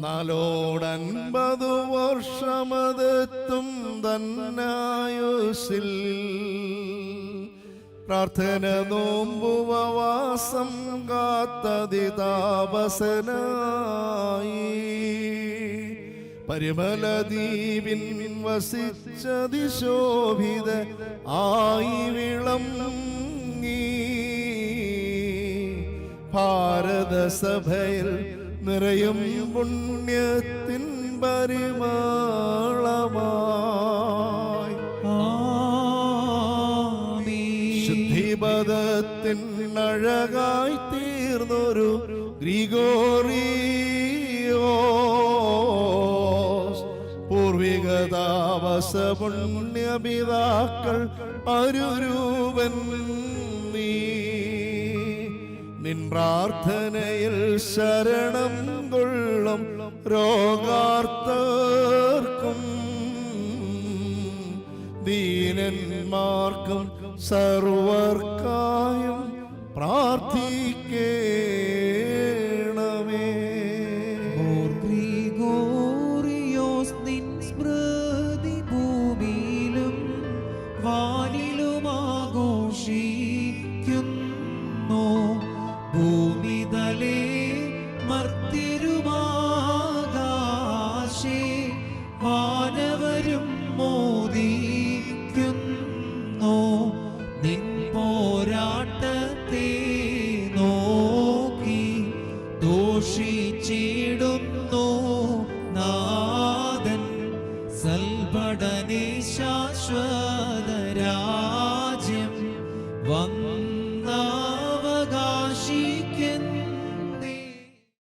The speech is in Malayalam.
നാലോടൻപതു വർഷമതെത്തും തന്നായുസിൽ. പ്രാർത്ഥന നോമ്പുവവാസം കാത്തതി താപസനായി പരിമലദീപിൻ വസിച്ചതിശോഭിത ആയി വിളങ്ങി. ഭാരതസഭയിൽ നിറയും പുണ്യത്തിൻ പരിമാളമായി. ശുദ്ധിപദത്തിൻ അഴകായി തീർന്നൊരു ഗ്രിഗോറിയോ പൂർവികതാവസ പുണ്യപിതാക്കൾ അരുരൂപൻ നീ. പ്രാർത്ഥനയിൽ ശരണം കൊള്ളും രോഗാർത്തർക്കും. ദീനന്മാർക്കും സർവർക്കായും പ്രാർത്ഥിക്കേണമേ. ഗ്രിഗോറിയോസ് നിൻ ഭൂമിയിലും മർത്തിരുമാകാശേ വാനവരും മോദിക്കുന്നു. നിൻ പോരാട്ടത്തെ നോക്കി ദോഷിച്ചിടുന്നു നാഥൻ സൽപടനെ ശാശ്വത